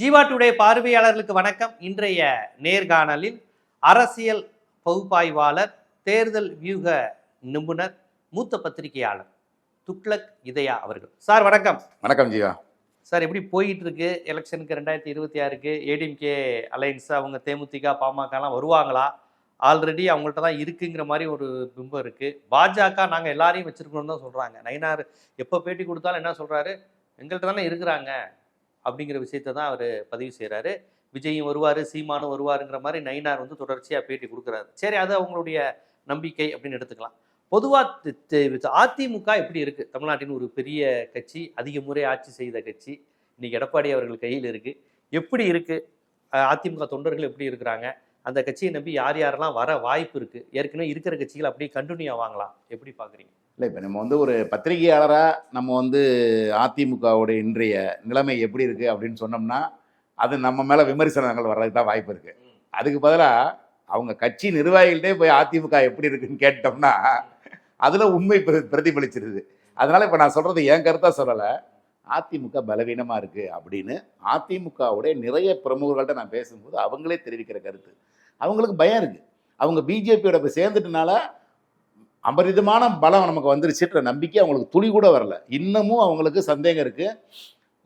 Jeeva today பார்வையாளர்களுக்கு வணக்கம். இன்றைய நேர்காணலில் அரசியல் பகுப்பாய்வாளர் தேர்தல் வியூக நிபுணர் மூத்த பத்திரிகையாளர் துக்ளக் இதயா அவர்கள். சார் வணக்கம். வணக்கம் ஜீவா. சார் எப்படி போயிட்டு இருக்கு எலெக்ஷனுக்கு ரெண்டாயிரத்தி இருபத்தி ஆறுக்கு ஏடிஎம்கே அலைன்ஸ் அவங்க தேமுதிக பாமகலாம் வருவாங்களா? ஆல்ரெடி அவங்கள்ட்ட தான் இருக்குங்கிற மாதிரி ஒரு பிம்பம் இருக்கு. பாஜக நாங்கள் எல்லாரையும் வச்சிருக்கணும்னு தான் சொல்றாங்க. நயினார் எப்போ பேட்டி கொடுத்தாலும் என்ன சொல்றாரு? எங்கள்கிட்ட தானே இருக்கிறாங்க. அப்படிங்கிற விஷயத்தை தான் அவர் பதிவு செய்கிறாரு விஜயும் வருவார் சீமானும் வருவாருங்கிற மாதிரி நயினார் வந்து தொடர்ச்சியாக பேட்டி கொடுக்குறாரு. சரி அது அவங்களுடைய நம்பிக்கை அப்படின்னு எடுத்துக்கலாம். பொதுவாக அதிமுக எப்படி இருக்குது தமிழ்நாட்டின் ஒரு பெரிய கட்சி அதிக முறை ஆட்சி செய்த கட்சி இன்னைக்கு எடப்பாடி அவர்கள் கையில் இருக்குது எப்படி இருக்குது அதிமுக தொண்டர்கள் எப்படி இருக்கிறாங்க? அந்த கட்சியை நம்பி யார் யாரெல்லாம் வர வாய்ப்பு இருக்குது ஏற்கனவே இருக்கிற கட்சிகள் அப்படியே கண்டினியூ ஆவாங்களா எப்படி பார்க்குறீங்க இல்லை இப்போ நம்ம வந்து ஒரு பத்திரிகையாளராக நம்ம வந்து அதிமுகவுடைய இன்றைய நிலைமை எப்படி இருக்குது அப்படின்னு சொன்னோம்னா அது நம்ம மேலே விமர்சனங்கள் வர்றதுக்கு தான் வாய்ப்பு இருக்குது அதுக்கு பதிலாக அவங்க கட்சி நிர்வாகிகள்டே போய் அதிமுக எப்படி இருக்குன்னு கேட்டோம்னா அதில் உண்மை பிர பிரதிபலிச்சிருது. அதனால் இப்போ நான் சொல்கிறது என் கருத்தாக சொல்லலை. அதிமுக பலவீனமாக இருக்குது அப்படின்னு அதிமுகவுடைய நிறைய பிரமுகர்கள்ட்ட நான் பேசும்போது அவங்களே தெரிவிக்கிற கருத்து. அவங்களுக்கு பயம் இருக்குது அவங்க பிஜேபியோட போய் சேர்ந்துட்டனால அபரிதமான பலம் நமக்கு வந்துருச்சுன்ற நம்பிக்கை அவங்களுக்கு துளி கூட வரல. இன்னமும் அவங்களுக்கு சந்தேகம் இருக்குது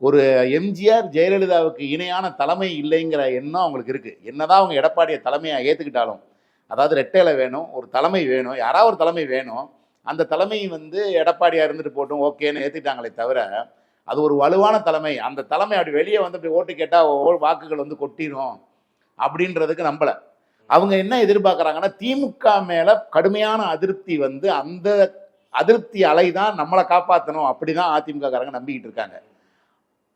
ஒரு எம்ஜிஆர் ஜெயலலிதாவுக்கு இணையான தலைமை இல்லைங்கிற எண்ணம் அவங்களுக்கு இருக்குது என்னதான் அவங்க எடப்பாடியை தலைமையாக ஏற்றுக்கிட்டாலும் அதாவது ரெட்டையில் வேணும் ஒரு தலைமை வேணும் யாராவது ஒரு தலைமை வேணும். அந்த தலைமை வந்து எடப்பாடியாக இருந்துட்டு போட்டும் ஓகேன்னு ஏற்றுக்கிட்டாங்களே தவிர அது ஒரு வலுவான தலைமை. அந்த தலைமை அப்படி வெளியே வந்து அப்படி ஓட்டு கேட்டால் வாக்குகள் வந்து கொட்டிடும் அப்படின்றதுக்கு நம்பலை. அவங்க என்ன எதிர்பார்க்குறாங்கன்னா திமுக மேலே கடுமையான அதிருப்தி வந்து அந்த அதிருப்தி அலை தான் நம்மளை காப்பாற்றணும் அப்படி தான் அதிமுகக்காரங்க நம்பிக்கிட்டு இருக்காங்க.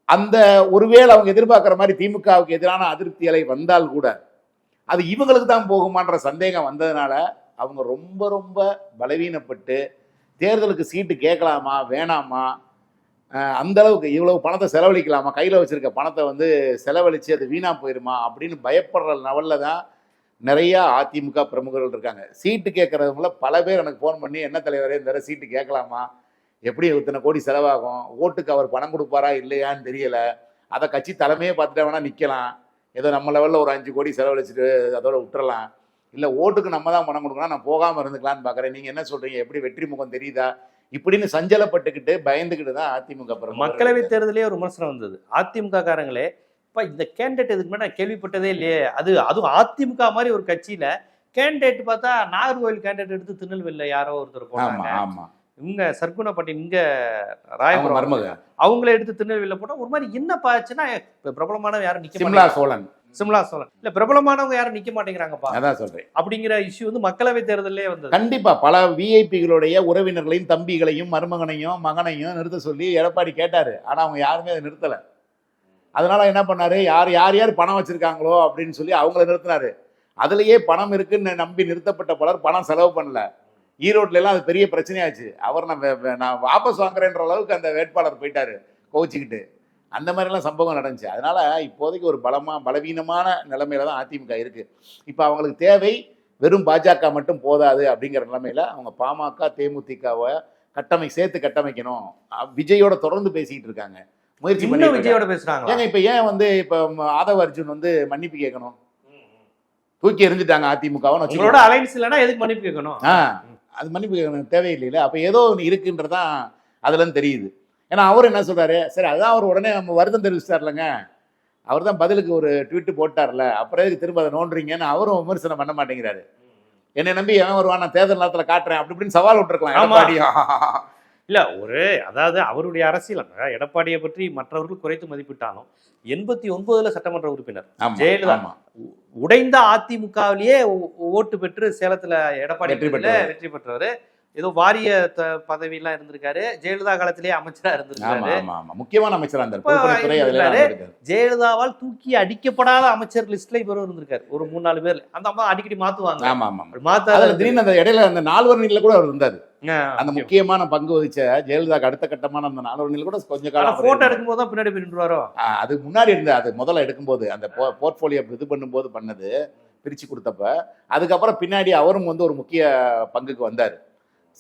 அந்த ஒருவேளை அவங்க எதிர்பார்க்குற மாதிரி திமுகவுக்கு எதிரான அதிருப்தி அலை வந்தால் கூட அது இவங்களுக்கு தான் போகுமான்ற சந்தேகம் வந்ததுனால அவங்க ரொம்ப ரொம்ப பலவீனப்பட்டு தேர்தலுக்கு சீட்டு கேட்கலாமா வேணாமா அந்த அளவுக்கு இவ்வளவு பணத்தை செலவழிக்கலாமா கையில் வச்சுருக்க பணத்தை வந்து செலவழித்து அது வீணாக போயிருமா அப்படின்னு பயப்படுற லெவலில் தான் நிறையா அதிமுக பிரமுகர்கள் இருக்காங்க. சீட்டு கேட்குறவங்கள பல பேர் எனக்கு ஃபோன் பண்ணி என்ன தலைவரே இந்த சீட்டு கேட்கலாமா? எப்படி இத்தனை கோடி செலவாகும்? ஓட்டுக்கு அவர் பணம் கொடுப்பாரா இல்லையான்னு தெரியல. அதை கட்சி தலைமையே பார்த்துட்டு வேணா நிற்கலாம் ஏதோ நம்ம லெவலில் ஒரு அஞ்சு கோடி செலவழிச்சிட்டு அதோட விட்டுறலாம். இல்லை ஓட்டுக்கு நம்ம தான் பணம் கொடுக்கணும் நான் போகாமல் இருந்துக்கலான்னு பார்க்குறேன் நீங்கள் என்ன சொல்கிறீங்க எப்படி வெற்றி முகம் தெரியுதா? இப்படின்னு சஞ்சலப்பட்டுக்கிட்டு பயந்துக்கிட்டு தான் அதிமுக மக்களவை தேர்தலே ஒரு விமர்சனம் வந்தது. அதிமுக காரங்களே இப்ப இந்த கேண்டிடேட் இதுக்கு முன்னாடி நான் கேள்விப்பட்டதே இல்லையே. அது அதுவும் அதிமுக மாதிரி ஒரு கட்சியில கேண்டிடேட் பார்த்தா நாகர்கோவில் கேண்டிடேட் எடுத்து திருநெல்வேலியில யாரோ ஒருத்தர் போனாங்க. ஆமா. இவங்க சர்க்குணப்பட்டி இங்க ராயபுரம். அவங்கள எடுத்து திருநெல்வேலியில போட்டா ஒரு மாதிரி என்ன பாச்சுன்னா பிரபலமானவங்க யாரும் நிக்க சிம்லா சோழன். சிம்லா சோழன். இல்ல பிரபலமானவங்க யாரும் நிக்க மாட்டேங்கிறாங்கப்பா. அதான் சொல்றேன். அப்படிங்கிற இஷ்யூ வந்து மக்களவை தேர்தலே வந்தது. கண்டிப்பா பல விஐபிகளுடைய உறவினர்களையும் தம்பிகளையும் மருமகனையும் மகனையும் நிறுத்த சொல்லி எடப்பாடி கேட்டாரு. ஆனா அவங்க யாருமே அதை நிறுத்தல. அதனால என்ன பண்ணாரு? யார் யார் யார் பணம் வச்சிருக்காங்களோ அப்படின்னு சொல்லி அவங்கள நிறுத்தினாரு. அதுலயே பணம் இருக்குன்னு நம்பி நிறுத்தப்பட்ட பலர் பணம் செலவு பண்ணல. ஈரோட்ல எல்லாம் அது பெரிய பிரச்சனையாச்சு. அவர் நான் நான் வாபஸ் வாங்குறேன்ற அளவுக்கு அந்த வேட்பாளர் போயிட்டாரு கோவிச்சுக்கிட்டு. அந்த மாதிரிலாம் சம்பவம் நடந்துச்சு. அதனால இப்போதைக்கு ஒரு பலமா பலவீனமான நிலைமையில தான் அதிமுக இருக்கு. இப்போ அவங்களுக்கு தேவை வெறும் பாஜக மட்டும் போதாது அப்படிங்கிற நிலைமையில அவங்க பாமக தேமுதிகவை கட்டமை சேர்த்து கட்டமைக்கணும். விஜயோட தொடர்ந்து பேசிக்கிட்டு இருக்காங்க. முயற்சி இருக்காங்க. விஜயோட பேசுறாங்க ஏங்க இப்ப ஏன் வந்து இப்ப ஆதவ அர்ஜுன் வந்து மன்னிப்பு கேட்கணும்? தூக்கி எறிஞ்சிட்டாங்க அதிமுகவை உங்களோட அலைன்ஸ் இல்லைன்னா எதுக்கு மன்னிப்பு கேட்கணும்? அது மன்னிப்பு கேட்கணும் தேவையில்லைல அப்ப ஏதோ ஒன்று இருக்குன்றதான் அதுல இருந்து தெரியுது. ஏன்னா அவர் என்ன சொல்றாரு? சரி அதான் அவர் உடனே நம்ம வருத்தம் தெரிவிச்சிட்டார்லங்க. அவர் தான் பதிலுக்கு ஒரு ட்வீட் போட்டார்ல. அப்புறம் எதுக்கு திரும்ப அதை நோண்டுறீங்கன்னு அவரும் விமர்சனம் பண்ண மாட்டேங்கிறாரு. என்னை நம்பி எவன் வருவான்? நான் தேர்தல் நேரத்தில் காட்டுறேன். அப்படி இப்படின்னு சவால் விட்டுருக்கலாம். இல்ல ஒரு அதாவது அவருடைய அரசியல் எடப்பாடியை பற்றி மற்றவர்கள் குறைத்து மதிப்பிட்டாலும் எண்பத்தி ஒன்பதுல சட்டமன்ற உறுப்பினர் ஜெயலலிதா. உடைந்த அதிமுகவிலேயே ஓட்டு பெற்று சேலத்துல எடப்பாடி வெற்றி பெற்றவர். ஏதோ வாரிய பதவியெல்லாம் இருந்திருக்காரு. ஜெயலலிதா காலத்திலேயே அமைச்சரா இருந்திருக்காரு. முக்கியமான அமைச்சரா இருந்தார். ஜெயலலிதாவால் தூக்கி அடிக்கப்படாத அமைச்சர் லிஸ்ட்ல இவரும் இருந்திருக்காரு. ஒரு மூணு நாலு பேர்ல. அந்த அம்மா அடிக்கடி மாத்துவாங்க. மாத்தாத திடீர்னு அந்த இடையில அந்த நீல கூட அவர் இருந்தார். அந்த முக்கியமான பங்கு வகிச்ச ஜெயலலிதாக்கு அடுத்த கட்டமான அந்த நீல கூட கொஞ்ச ஆனா காலம் போட்டோ. எடுக்கும்போது தான் பின்னாடி நின்றுவாரோ? அது முன்னாடி இருந்த அது முதல்ல எடுக்கும்போது அந்த போர்ட்போலியோ இது பண்ணும்போது பண்ணது பிரிச்சு கொடுத்தப்ப. அதுக்கப்புறம் பின்னாடி அவரும் வந்து ஒரு முக்கிய பங்குக்கு வந்தார்.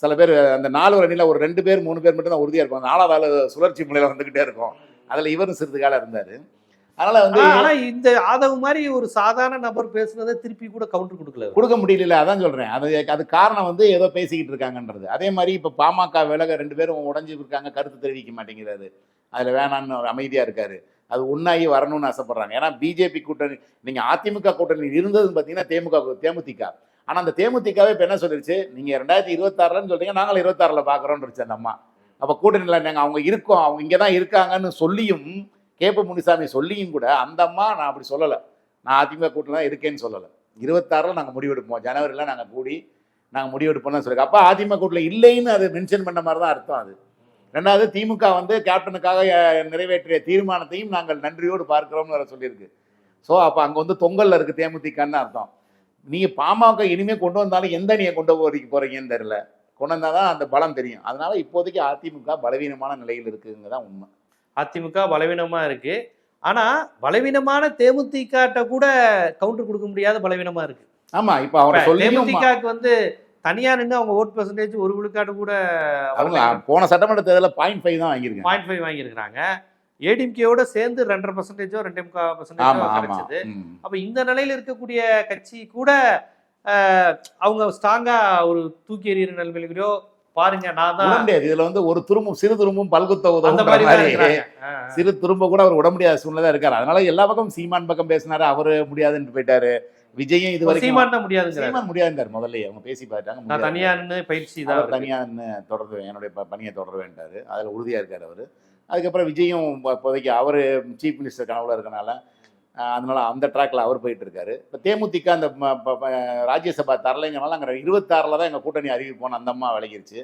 சில பேர் அந்த நாலு அணியில் ஒரு ரெண்டு பேர் மூணு பேர் மட்டும் தான் உறுதியாக இருப்பாங்க. நாலாவது ஆள் சுழற்சி முறையில் வந்துக்கிட்டே இருக்கும். அதில் இவரும் சிறிது காலம் இருந்தார். அதனால வந்து ஆனா இந்த ஆதவ் மாதிரி ஒரு சாதாரண நபர் பேசுனதை திருப்பி கூட கவுண்டர் கொடுக்கல. கொடுக்க முடியல அதான் சொல்றேன். அது அது காரணம் வந்து ஏதோ பேசிக்கிட்டு இருக்காங்கன்றது. அதே மாதிரி இப்ப பாமக விலக ரெண்டு பேரும் உடஞ்சு இருக்காங்க கருத்து தெரிவிக்க மாட்டேங்கிறாரு. அதுல வேணான்னு ஒரு அமைதியா இருக்காரு. அது ஒன்னாகி வரணும்னு ஆசைப்படுறாங்க. ஏன்னா பிஜேபி கூட்டணி நீங்க அதிமுக கூட்டணி இருந்ததுன்னு பாத்தீங்கன்னா தேமுக தேமுதிக. ஆனா அந்த தேமுதிகவே இப்ப என்ன சொல்லிருச்சு? நீங்க ரெண்டாயிரத்தி இருபத்தாறுலன்னு சொல்றீங்க நாங்களும் இருபத்தாறுல பாக்குறோம்னு அந்த அம்மா. அப்ப கூட்டணியில் நாங்க அவங்க இருக்கோம் அவங்க இங்கதான் இருக்காங்கன்னு சொல்லியும் கேப்ப முனிசாமி சொல்லியும் கூட அந்த அம்மா நான் அப்படி சொல்லலை. நான் அதிமுக கூட்டணி தான் இருக்கேன்னு சொல்லலை. இருபத்தாறில் நாங்கள் முடிவெடுப்போம். ஜனவரியில் நாங்கள் கூடி நாங்கள் முடிவெடுப்போம்னு சொல்லி அப்போ அதிமுக கூட்டில் இல்லைன்னு அது மென்ஷன் பண்ண மாதிரி தான் அர்த்தம் அது. ரெண்டாவது திமுக வந்து கேப்டனுக்காக நிறைவேற்றிய தீர்மானத்தையும் நாங்கள் நன்றியோடு பார்க்கிறோம்னு வேறு சொல்லியிருக்கு. ஸோ அப்போ அங்கே வந்து தொங்கலில் இருக்குது தேமுதிகன்னு அர்த்தம். நீங்கள் பாமக இனிமேல் கொண்டு வந்தாலும் எந்த நீங்கள் கொண்டு போறீங்க போறீங்கன்னு தெரியல. கொண்டு வந்தால் தான் அந்த பலம் தெரியும். அதனால் இப்போதைக்கு அதிமுக பலவீனமான நிலையில் இருக்குதுங்க தான் உண்மை. அதிமுக பலவீனமா இருக்கு. ஆனா பலவீனமான தேமுதிக கூட கவுண்டர் கொடுக்க முடியாத பலவீனமா இருக்கு. ஆமா இப்போ அவரை தேமுதிகவுக்கு வந்து தனியா நின்று அவங்க ஓட் பெர்சன்டேஜ் ஒரு விழுக்காடு கூட அவங்க போன சட்டமன்ற தேர்தலில் பாயிண்ட் ஃபைவ் தான் வாங்கியிருக்காங்க. பாயிண்ட் ஃபைவ் வாங்கியிருக்கிறாங்க. ஏடிஎம்கேவோட சேர்ந்து ரெண்டரை பர்சன்டேஜோ ரெண்டே முக்கால் பர்சன்டேஜோ கிடைச்சது. அப்ப இந்த நிலையில இருக்கக்கூடிய கட்சி கூட அவங்க ஸ்ட்ராங்கா ஒரு தூக்கி எறிகிற நிலைமையிலோ பாருங்க நான் தான் முடியாது. இதுல வந்து ஒரு துரும்பும் சிறு துரும்பும் பல்குத்த உதவும். சிறு துரும்ப கூட அவர் விட முடியாத சூழ்நிலை இருக்காரு. அதனால எல்லா பக்கம் சீமான் பக்கம் பேசினாரு அவரு முடியாதுன்னு போயிட்டாரு. விஜயும் இது வரைக்கும் சீமான் தான் முடியாதுங்கிறாரு. சீமான் முடியாதுன்றாரு முதல்ல அவங்க பேசி பார்த்தாங்க நான் முடியாது. தனியா நின்று பயிற்சி தான். தனியா நின்னு தொடர்ந்து என்னுடைய பணியை தொடர்வேன்ட்டாரு அதுல உறுதியா இருக்காரு அவரு. அதுக்கப்புறம் விஜயும் இப்ப- இப்போதைக்கு அவரு சீஃப் மினிஸ்டர் கனவுல இருக்கனால அதனால அந்த ட்ராக்ல அவர் போயிட்டு இருக்காரு இப்போ தேமுதிக அந்த ராஜ்யசபா தரலைங்கனால அங்கே இருபத்தாறுல தான் எங்க கூட்டணி அறிவிப்போம் அந்த அம்மா விலகிருச்சு.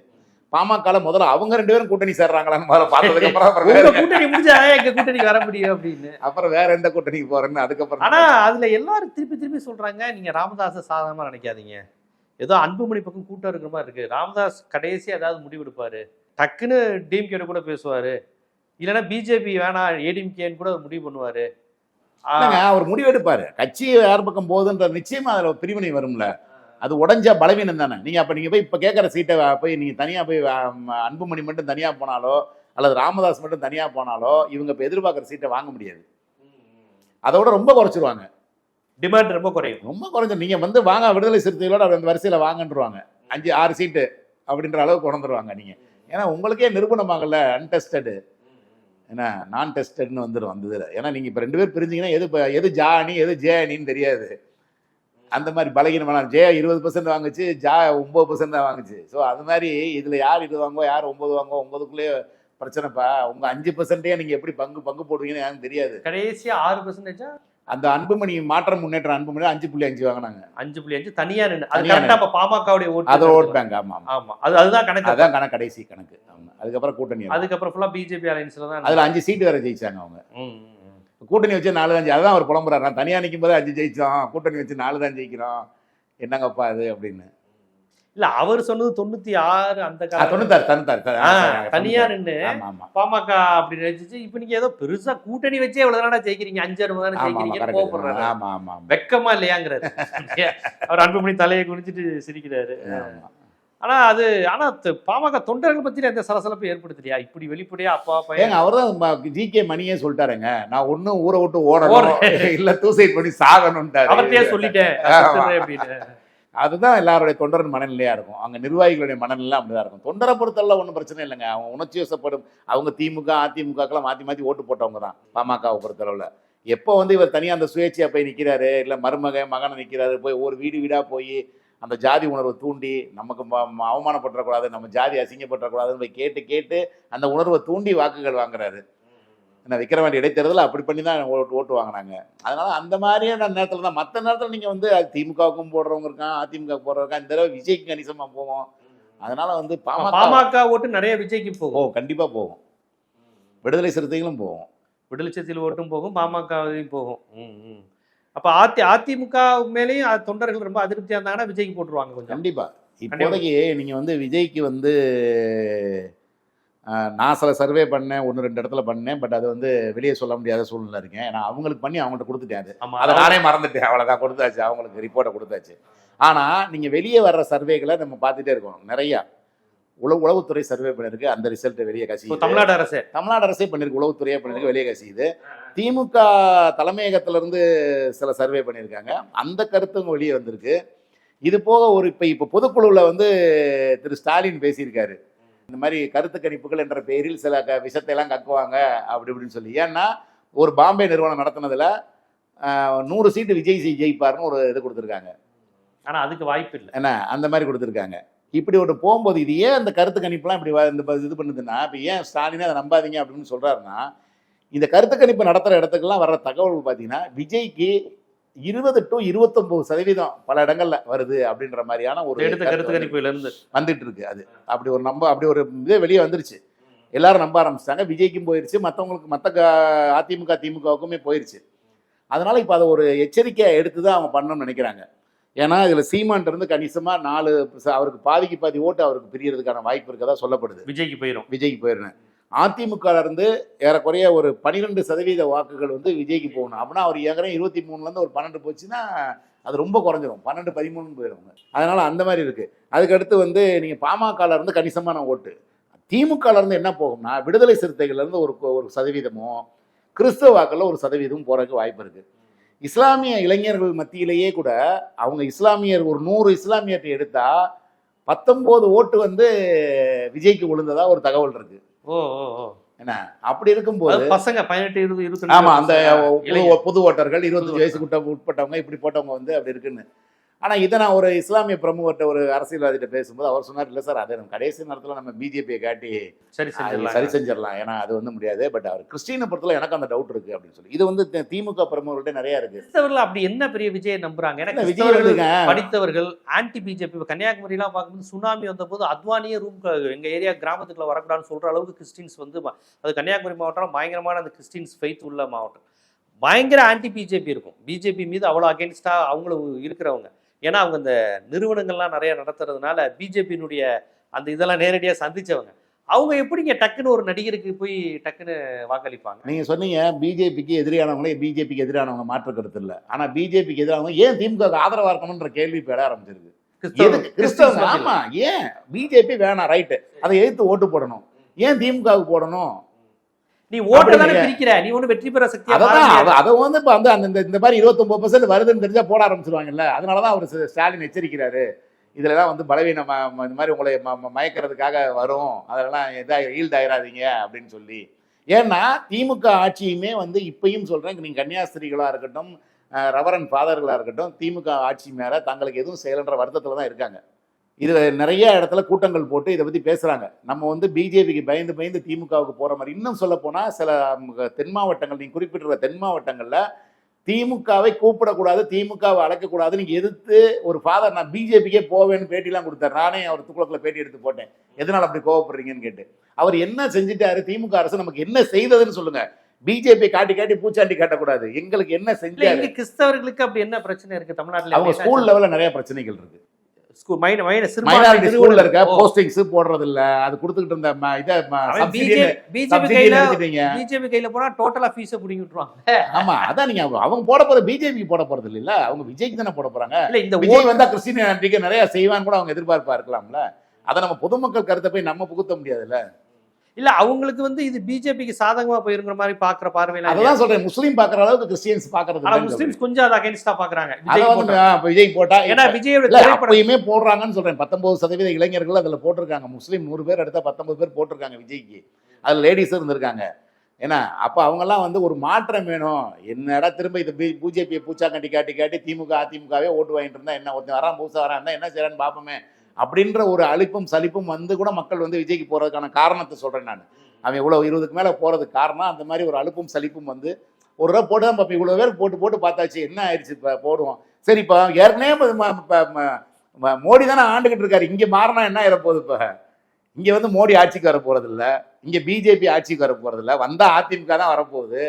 பாமக முதல்ல அவங்க ரெண்டு பேரும் கூட்டணி சேர்றாங்களான்னு முதல்ல பார்த்ததுக்கு அப்புறம் கூட்டணி முடிஞ்சா எங்க கூட்டணிக்கு வர முடியும் அப்படின்னு? அப்புறம் வேற எந்த கூட்டணிக்கு போறேன்னு அதுக்கப்புறம் ஆனா அதுல எல்லாரும் திருப்பி திருப்பி சொல்றாங்க நீங்க ராமதாஸை சாதாரணமா நினைக்காதீங்க. ஏதோ அன்புமணி பக்கம் கூட்டம் இருக்கிற மாதிரி இருக்கு. ராமதாஸ் கடைசி ஏதாவது முடிவெடுப்பாரு டக்குன்னு டிஎம்கே கூட பேசுவாரு. இல்லைன்னா பிஜேபி வேணாம் ஏடிஎம்கேன்னு கூட முடிவு பண்ணுவாரு. அவர் முடிவெடுப்பாரு. கட்சி யார் பக்கம் போகுதுன்ற நிச்சயமா அதுல பிரிவினை வரும்ல. அது உடஞ்ச பலவீனம் தானே. நீங்க அப்ப நீங்க போய் இப்ப கேட்கற சீட்டை போய் நீங்க தனியா போய் அன்புமணி மட்டும் தனியா போனாலோ அல்லது ராமதாஸ் மட்டும் தனியா போனாலோ இவங்க இப்ப எதிர்பார்க்குற சீட்டை வாங்க முடியாது. அதோட ரொம்ப குறைச்சிருவாங்க. டிமாண்ட் ரொம்ப குறையும். ரொம்ப குறைஞ்சு நீங்க வந்து வாங்க விடுதலை சிறுத்தைகளோட அந்த வரிசையில வாங்கன்றுவாங்க. அஞ்சு ஆறு சீட்டு அப்படின்ற அளவுக்கு கொண்டுருவாங்க நீங்க. ஏன்னா உங்களுக்கே நிரூபணமாகல அன்டெஸ்டடு என்ன நான் டெஸ்டட்னு வந்துடும் அந்த இதில் ஏன்னா நீங்கள் இப்போ ரெண்டு பேர் பிரிஞ்சீங்கன்னா எது எது ஜா அணி எது ஜே அணின்னு தெரியாது. அந்த மாதிரி பலகீனமான ஜே இருபது பர்சன்ட் வாங்குச்சு ஜா ஒம்பது பர்சன்ட் தான் வாங்குச்சு. ஸோ அது மாதிரி இதில் யார் இது வாங்குவோ யார் ஒம்பது வாங்குவோ ஒம்பதுக்குள்ளேயே பிரச்சனைப்பா? உங்கள் அஞ்சு பர்சன்டே நீங்கள் எப்படி பங்கு பங்கு போடுவீங்கன்னு எனக்கு தெரியாது. கடைசியாக ஆறு பர்சன்டேஜா அந்த அன்புமணி மாற்றம் முன்னேற்றம் அன்புமணி அஞ்சு புள்ளி அஞ்சு வாங்கினாங்க. அஞ்சு புள்ளி அஞ்சு தனியா நின்று அது தனியா கரெக்டா அப்ப பாமகவுடைய அதை ஓட்டு ஓட் பேங்க் ஆமாம் ஆமா. அது அதுதான் கணக்கு. அதான் கணக்கு கடைசி கணக்கு. ஆமா. அதுக்கப்புறம் கூட்டணி அதுக்கப்புறம் ஃபுல்லா பிஜேபி அலைன்ஸ்ல தான் அதில் அஞ்சு சீட்டு வேற ஜெயிச்சாங்க அவங்க. கூட்டணி வச்சு நாலு ஜெயி- அதுதான் அவர் புலம்புறாரு. நான் தனியாக நிற்கும் போது அஞ்சு ஜெயிச்சோம் கூட்டணி வச்சு நாலு தான் ஜெயிக்கிறோம் என்னங்கப்பா அது அப்படின்னு. இல்ல அவர் சொன்னது தொண்ணூத்தி ஆறு அந்த தொண்ணூத்தாறு தொண்ணூத்தாறு தனியா. நின்று பாமக அப்படி நினைச்சிச்சு இப்ப நீங்க ஏதோ பெருசா கூட்டணி வச்சே எவ்வளவு தானே ஜெயிக்கிறீங்க அஞ்சு அறுபது தானே ஆமா ஆமா வெக்கமா இல்லையாங்கிறாரு. அவர் அன்புமணி தலையை குனிச்சிட்டு சிரிக்கிறாரு. ஆனா அது ஆனா பாமக தொண்டர்கள் பத்தியில எந்த சலசலப்பு ஏற்படுத்தலையா இப்படி வெளிப்படையா அப்பா பையன் அவர்தான் ஜி கே மணியே சொல்லிட்டாருங்க. நான் ஒண்ணும் ஊரை விட்டு ஓடணும். இல்ல தூசைட் பண்ணி சாகணும்ட்டாரு. அவர்கிட்டயே சொல்லிட்டேன் அப்படின்னு. அதுதான் எல்லாருடைய தொண்டரின் மனநிலையாக இருக்கும். அவங்க நிர்வாகிகளுடைய மனநிலை அப்படிதான் இருக்கும். தொண்டரை பொறுத்தெல்லாம் ஒன்றும் பிரச்சனை இல்லைங்க. அவங்க உணர்ச்சி வசப்படும். அவங்க திமுக அதிமுகக்கெல்லாம் மாற்றி மாற்றி ஓட்டு போட்டவங்க தான் பாமகவை பொறுத்தளவில். எப்போ வந்து இவர் தனியாக அந்த சுயேட்சையாக போய் நிற்கிறாரு இல்லை மருமக மகனை நிற்கிறாரு போய் ஒரு வீடு வீடாக போய் அந்த ஜாதி உணர்வை தூண்டி நமக்கு அவமானப்பட்டுறக்கூடாது நம்ம ஜாதி அசிங்கப்பட்டுறக்கூடாதுன்னு போய் கேட்டு கேட்டு அந்த உணர்வை தூண்டி வாக்குகள் வாங்குறாரு. என்ன விக்கிரவாண்டி இடைத்தேர்தல் அப்படி பண்ணி தான் ஓட்டு ஓட்டு வாங்கினாங்க. அதனால அந்த மாதிரியான நேரத்தில் தான் மற்ற நேரத்தில் நீங்கள் வந்து திமுகவுக்கும் போடுறவங்க இருக்கான் அதிமுக போடுறவங்க இந்த தடவை விஜய்க்கு கணிசமாக போவோம். அதனால வந்து பாமக பாமக ஓட்டு நிறைய விஜய்க்கு போகும். கண்டிப்பாக போகும். விடுதலை சிறுத்தைகளும் போகும். விடுதலை சிறுத்தைகள் ஓட்டும் போகும் பாமகவையும் போகும். அப்ப அதி அதிமுக மேலேயும் தொண்டர்கள் ரொம்ப அதிருப்தியா இருந்தாங்கன்னா விஜய்க்கு போட்டுருவாங்க கொஞ்சம். கண்டிப்பா. இப்போதைக்கு நீங்கள் வந்து விஜய்க்கு வந்து நான் சில சர்வே பண்ணேன் ஒன்று ரெண்டு இடத்துல பண்ணேன் பட் அது வந்து வெளியே சொல்ல முடியாத சூழ்நிலை இருக்கேன். ஏன்னா அவங்களுக்கு பண்ணி அவங்கள்ட்ட கொடுத்துட்டேன் அது. அதை நானே மறந்துட்டேன். அவ்வளோதான் கொடுத்தாச்சு. அவங்களுக்கு ரிப்போர்ட்டை கொடுத்தாச்சு. ஆனால் நீங்கள் வெளியே வர்ற சர்வேகளை நம்ம பார்த்துட்டே இருக்கோம். நிறையா. உளவு உளவுத்துறை சர்வே பண்ணிருக்கு. அந்த ரிசல்ட் வெளியே கசியுது. தமிழ்நாடு அரசு? தமிழ்நாடு அரசே பண்ணிருக்கு. உளவுத்துறையே பண்ணிருக்கு வெளியே கசியுது. திமுக தலைமையகத்துல இருந்து சில சர்வே பண்ணியிருக்காங்க. அந்த கருத்தும் வெளியே வந்திருக்கு. இது போக ஒரு இப்போ இப்போ பொதுக்குழுவில் வந்து திரு ஸ்டாலின் பேசியிருக்காரு. இந்த மாதிரி கருத்து கணிப்புகள் என்ற பெயரில் சில க விஷத்தை எல்லாம் கக்குவாங்க அப்படி இப்படின்னு சொல்லி. ஏன்னா ஒரு பாம்பே நிறுவனம் நடத்தினதுல நூறு சீட்டு விஜய் சி ஜெயிப்பார்னு ஒரு இது கொடுத்துருக்காங்க. ஆனா அதுக்கு வாய்ப்பு இல்லை. என்ன? அந்த மாதிரி கொடுத்துருக்காங்க. இப்படி ஒன்று போகும்போது இது ஏன் அந்த கருத்து கணிப்புலாம் இப்படி இந்த இது பண்ணுதுன்னா இப்போ ஏன் ஸ்டாலினே அதை நம்பாதீங்க அப்படின்னு சொல்றாருன்னா இந்த கருத்து கணிப்பு நடத்துகிற இடத்துக்கெல்லாம் வர்ற தகவல் பார்த்தீங்கன்னா விஜய்க்கு இருபது டு இருபத்தொன்பது சதவீதம் பல இடங்கள்ல வருது அப்படின்ற மாதிரியான ஒரு எடுத்த கருத்து கருத்து கணிப்புல இருந்து வந்துட்டு இருக்கு அது. அப்படி ஒரு நம்ப அப்படி ஒரு இதே வெளியே வந்துருச்சு. எல்லாரும் நம்ப ஆரம்பிச்சிட்டாங்க. விஜய்க்கும் போயிருச்சு. மற்றவங்களுக்கு மற்ற அதிமுக திமுகவுக்குமே போயிருச்சு. அதனால இப்போ அதை ஒரு எச்சரிக்கையை எடுத்து தான் அவங்க பண்ணணும்னு நினைக்கிறாங்க. ஏன்னா இதில் சீமான்ட்ட இருந்து கணிசமாக நாலு அவருக்கு பாதிக்கு பாதி ஓட்டு அவருக்கு பிரியறதுக்கான வாய்ப்பு இருக்கதா சொல்லப்படுது. விஜய்க்கு போயிரும். விஜய்க்கு போயிருந்தேன் அதிமுக இருந்து ஏறக்குறைய ஒரு பன்னிரெண்டு சதவீத வாக்குகள் வந்து விஜய்க்கு போகணும். அப்படின்னா அவர் ஏற்கனவே இருபத்தி மூணுலேருந்து ஒரு பன்னெண்டு போச்சுன்னா அது ரொம்ப குறைஞ்சிரும். பன்னெண்டு பதிமூணுன்னு போயிடுவாங்க அதனால் அந்த மாதிரி இருக்குது அதுக்கடுத்து வந்து நீங்கள் பாமகல இருந்து கணிசமான ஓட்டு. திமுகலேருந்து என்ன போகும்னா விடுதலை சிறுத்தைகள்லேருந்து ஒரு ஒரு சதவீதமும் கிறிஸ்தவ வாக்கில் ஒரு சதவீதமும் போகிறதுக்கு வாய்ப்பு இருக்குது இஸ்லாமிய இளைஞர்கள் மத்தியிலேயே கூட அவங்க இஸ்லாமியர் ஒரு நூறு இஸ்லாமியர்கிட்ட எடுத்தால் பத்தொம்போது ஓட்டு வந்து விஜய்க்கு விழுந்ததாக ஒரு தகவல் இருக்குது ஓ என்ன? அப்படி இருக்கும்போது பசங்க பதினெட்டு இருபது இருபத்தி ஆமா அந்த புது ஓட்டர்கள் இருபத்தஞ்சு வயசுக்கு உட்பட்ட- உட்பட்டவங்க இப்படி போட்டவங்க வந்து அப்படி இருக்குன்னு. ஆனா இதை நான் ஒரு இஸ்லாமிய பிரமுகர்கிட்ட ஒரு அரசியல்வாதிகிட்ட பேசும்போது அவர் சொன்னார் இல்ல சார் அதை நம்ம கடைசி நேரத்துல நம்ம பிஜேபியை காட்டி சரி செஞ்சிடலாம். சரி செஞ்சிடலாம். ஏன்னா அது வந்து முடியாது. பட் அவர் கிறிஸ்டினை பொறுத்தல எனக்கு அந்த டவுட் இருக்கு அப்படின்னு சொல்லி. இது வந்து திமுக பிரமுகர்கள்ட்ட நிறைய இருக்கு. கிறிஸ்தவர்கள் அப்படி என்ன பெரிய விஜயை நம்புறாங்க? இல்ல, விஜய் படித்தவர்கள் ஆன்டி பிஜேபி கன்னியாகுமரி எல்லாம் பார்க்கும்போது சுனாமி வந்தபோது அத்வானியே ரூம் எங்க ஏரியா கிராமத்துக்குள்ள வரக்கூடாதுன்னு சொல்ற அளவுக்கு கிறிஸ்டின்ஸ் வந்து அது கன்னியாகுமரி மாவட்டம் பயங்கரமான அந்த கிறிஸ்டின்ஸ் ஃபெய்த் உள்ள மாவட்டம். பயங்கர ஆன்டி பிஜேபி இருக்கும். பிஜேபி மீது அவ்வளோ அகேன்ஸ்டா அவங்களும் இருக்கிறவங்க. ஏன்னா அவங்க இந்த நிறுவனங்கள்லாம் நிறைய நடத்துறதுனால பிஜேபியினுடைய அந்த இதெல்லாம் நேரடியாக சந்திச்சவங்க. அவங்க எப்படிங்க டக்குன்னு ஒரு நடிகருக்கு போய் டக்குன்னு வாக்களிப்பாங்க? நீங்க சொன்னீங்க பிஜேபிக்கு எதிரானவங்களே பிஜேபிக்கு எதிரானவங்க மாற்று கருத்து இல்ல. ஆனா பிஜேபிக்கு எதிரானவங்க ஏன் திமுக க்கு ஆதரவா இருக்கணும்ன்ற கேள்வி எழ ஆரம்பிச்சிருக்கு. கிறிஸ்தவங்க ஆமா ஏன் பிஜேபி வேணாம் ரைட்டு அதை எதிர்த்து ஓட்டு போடணும். ஏன் திமுகவுக்கு போடணும்? நீ ஓட்டு தானே பிரிக்கிற? நீ ஒண்ணு வெற்றி பெற சக்தியா அதான் அத- வந்து இப்ப வந்து அந்த இந்த- மாதிரி இருபத்தொன்பது பர்சன்ட் வருதுன்னு தெரிஞ்சா போட ஆரம்பிச்சிருவாங்கல்ல. அதனாலதான் அவர் ஸ்டாலின் எச்சரிக்கிறாரு. இதுலலாம் வந்து பலவீனம் இந்த மாதிரி உங்களை மயக்கிறதுக்காக வரும். அதெல்லாம் இதாக ஈல்ட் ஆயிராதீங்க அப்படின்னு சொல்லி. ஏன்னா திமுக ஆட்சியுமே வந்து இப்பயும் சொல்றேன் நீங்க கன்னியாஸ்திரிகளா இருக்கட்டும் அஹ், ரெவரண்ட் ஃபாதர்களா இருக்கட்டும் திமுக ஆட்சி மேல தங்களுக்கு எதுவும் செய்யலன்ற வருத்தத்துல தான் இருக்காங்க. இது நிறைய இடத்துல கூட்டங்கள் போட்டு இதை பத்தி பேசுறாங்க. நம்ம வந்து பிஜேபிக்கு பயந்து பயந்து திமுகவுக்கு போற மாதிரி இன்னும் சொல்ல போனா சில தென் மாவட்டங்கள் நீங்க குறிப்பிட்டிருக்க தென் மாவட்டங்கள்ல திமுகவை கூப்பிடக்கூடாது திமுகவை அழைக்கக்கூடாது நீங்க எதிர்த்து ஒரு ஃபாதர் நான் பிஜேபிக்கே போவேன்னு பேட்டிலாம் கொடுத்தாரு. நானே அவர் துக்குளத்தில் பேட்டி எடுத்து போட்டேன். எதனால அப்படி கோவப்படுறீங்கன்னு கேட்டு. அவர் என்ன செஞ்சுட்டாரு? திமுக அரசு நமக்கு என்ன செய்ததுன்னு சொல்லுங்க. பிஜேபி காட்டி காட்டி பூச்சாண்டி காட்டக்கூடாது. எங்களுக்கு என்ன இங்க கிறிஸ்தவர்களுக்கு அப்படி என்ன பிரச்சனை இருக்கு? தமிழ்நாட்டுல அவங்க ஸ்கூல் லெவல்ல நிறைய பிரச்சனைகள் இருக்கு. ஸ்கூல்ல இருக்க போஸ்டிங்ஸ் போடுறது இல்ல அது கொடுத்துக்கிட்டு இருந்த இத பிஜேபி கையில நிறுத்திட்டீங்க பிஜேபி கையில போனா டோட்டலா ஃபீஸ புடிங்கி விட்டுருவாங்க. ஆமா அதான் நீங்க அவங்க- போட போறது பிஜேபி போட போறது இல்ல. அவங்க விஜய்க்கு தானே போட போறாங்க. இல்ல இந்த விஜய் வந்தா கிறிஸ்டின் நிறைய செய்வான்னு கூட அவங்க எதிர்பார்ப்பா இருக்கலாம்ல அதை நம்ம பொதுமக்கள் கருத்தை போய் நம்ம புகுத்த முடியாதுல்ல. இல்ல அவங்களுக்கு வந்து இது பிஜேபிக்கு சாதகமா போயிருங்கிற மாதிரி பாக்குற பார்வையில அததான் சொல்றேன் முஸ்லீம் பாக்குற அளவுக்கு கிறிஸ்டியன்ஸ் பாக்குறது ஆனா. முஸ்லிம்ஸ் கொஞ்சம் அதை அகேன்ஸ்டா பாக்குறாங்க. விஜய் போட்டா. ஏன்னா விஜயோட திரைப்படம் போடுறாங்கன்னு சொல்றேன். பத்தொன்பது சதவீத இளைஞர்கள் அதுல போட்டிருக்காங்க. முஸ்லீம் நூறு பேர் எடுத்தா பத்தொன்பது பேர் போட்டிருக்காங்க விஜய்க்கு. அதுல லேடிஸும் இருந்திருக்காங்க. ஏன்னா அப்ப அவங்க எல்லாம் வந்து ஒரு மாற்றம் வேணும். என்னடா திரும்ப இது பிஜேபியை பூச்சா கட்டி காட்டி காட்டி திமுக அதிமுகவே ஓட்டு வாங்கிட்டு இருந்தா என்ன? ஒருத்தன் வரான் புதுசா வரான் என்ன செய்யறான்னு பாப்போமே. அப்படின்ற ஒரு அழிப்பும் சலிப்பும் வந்து கூட மக்கள் வந்து விஜய்க்கு போகிறதுக்கான காரணத்தை சொல்கிறேன் நான். அவன் இவ்வளோ இருபதுக்கு மேலே போகிறதுக்கு காரணம் அந்த மாதிரி ஒரு அழுப்பும் சலிப்பும் வந்து ஒரு ரூபா போட்டு தான் பார்ப்போம் இவ்வளோ பேர் போட்டு போட்டு பார்த்தாச்சு என்ன ஆயிடுச்சு இப்போ போடுவோம். சரி இப்போ ஏற்கனவே மோடி தானே ஆண்டுகிட்டு இருக்காரு. இங்கே மாறினா என்ன ஆயிட போகுது இப்போ? இங்கே வந்து மோடி ஆட்சிக்கு வர போகிறதில்ல இங்கே பிஜேபி ஆட்சிக்கு வர போகிறதில்ல வந்தால் அதிமுக தான் வரப்போகுது.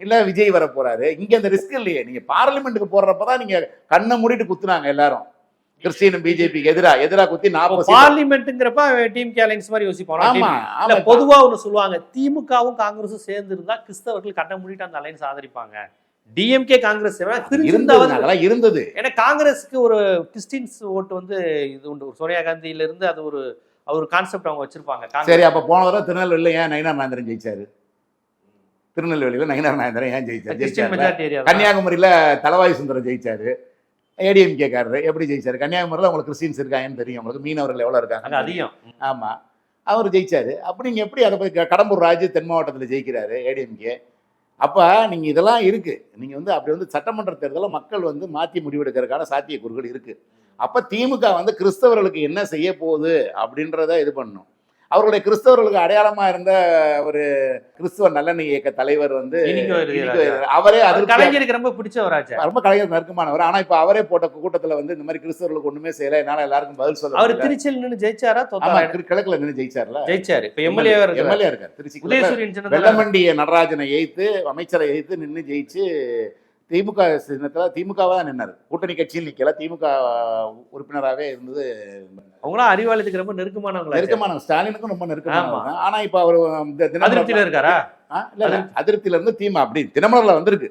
இல்லை விஜய் வர இங்கே அந்த ரிஸ்க் இல்லையே. நீங்கள் பார்லிமெண்ட்டுக்கு போடுறப்பதான் நீங்கள் கண்ணை மூடிட்டு குத்துனாங்க எல்லாரும். கிறிஸ்டின் பிஜேபிக்கு எதிரா எதிரா குத்தி நாற்பது. பார்லிமெண்ட்ங்கிறப்ப டீம் கேலைன்ஸ் மாதிரி யோசிப்பாங்க ஆமா இல்ல பொதுவா ஒண்ணு சொல்லுவாங்க திமுகவும் காங்கிரஸும் சேர்ந்து இருந்தா கிறிஸ்தவர்கள் கண்ண மூடிட்டு அந்த அலைன்ஸ் ஆதரிப்பாங்க. டிஎம்கே காங்கிரஸ் அதெல்லாம் இருந்தது. ஏன்னா காங்கிரஸுக்கு ஒரு கிறிஸ்டின்ஸ் ஓட்டு வந்து இது உண்டு. ஒரு சோனியா காந்தியில இருந்து அது ஒரு அவர் கான்செப்ட் அவங்க வச்சிருப்பாங்க. சரி அப்ப போன தடவை திருநெல்வேலியில் ஏன் நயினா மகேந்திரன் ஜெயிச்சாரு? திருநெல்வேலியில நயினார் நாயந்திரன் ஏன் ஜெயிச்சார்? கன்னியாகுமரியில தலவாய் சுந்தரம் ஜெயிச்சாரு. ஏடிஎம்கே காரரு. எப்படி ஜெயிச்சாரு? கன்னியாகுமரியில உங்களுக்கு கிறிஸ்டின்ஸ் இருக்காங்கன்னு தெரியும். உங்களுக்கு மீனவர்கள் எவ்வளவு அங்க இருக்காங்க அதிகம். ஆமா. அவர் ஜெயிச்சாரு. அப்ப நீங்க எப்படி அதை போய் கடம்பூர் ராஜு தென் மாவட்டத்தில் ஜெயிக்கிறாரு ஏடிஎம்கே அப்ப நீங்க இதெல்லாம் இருக்கு. நீங்க வந்து அப்படி வந்து சட்டமன்ற தேர்தலில் மக்கள் வந்து மாற்றி முடிவெடுக்கிறதுக்கான சாத்தியக்கூறுகள் இருக்கு. அப்ப திமுக வந்து கிறிஸ்தவர்களுக்கு என்ன செய்ய போகுது அப்படின்றத இது பண்ணணும் அவர்களுடைய கிறிஸ்தவர்களுக்கு அடையாளமா இருந்த ஒரு கிறிஸ்துவ நல்லெண்ணெய் இயக்க தலைவர் வந்து. அவரே அதிருப்தியா கலைஞருக்கு ரொம்ப பிடிச்சவராச்சா ரொம்ப கலைஞர் நெருக்கமானவர். ஆனா இப்ப அவரே போட்ட கூட்டத்துல வந்து இந்த மாதிரி கிறிஸ்தவர்களுக்கு ஒண்ணுமே செய்யல. என்னால எல்லாருக்கும் பதில் சொல்ல அவர். திருச்சியில் நின்னு ஜெயிச்சாரா? கிழக்குல நின்று ஜெயிச்சார்ல. ஜெயிச்சாரு. இப்ப எம்எல்ஏ எம்எல்ஏ இருக்கார் திருச்சி வெள்ளமண்டிய நடராஜனை எய்த்து அமைச்சரை எய்த்து நின்று ஜெயிச்சு திமுக சின்னத்துல திமுகவா தான் நின்னாரு. கூட்டணி கட்சியில் நிக்கல. திமுக உறுப்பினராகவே இருந்தது. அவங்களாம் அறிவாலயத்துக்கு ரொம்ப நெருக்கமானவங்களா நெருக்கமான ஸ்டாலினுக்கும் ரொம்ப ஆமா. நெருக்கமான ஆனா இப்ப அவர் அதிருப்தியில இருக்காரா? இல்ல, அதிருப்தியில இருந்து தீமா அப்படி. தினமலர்ல வந்திருக்கு.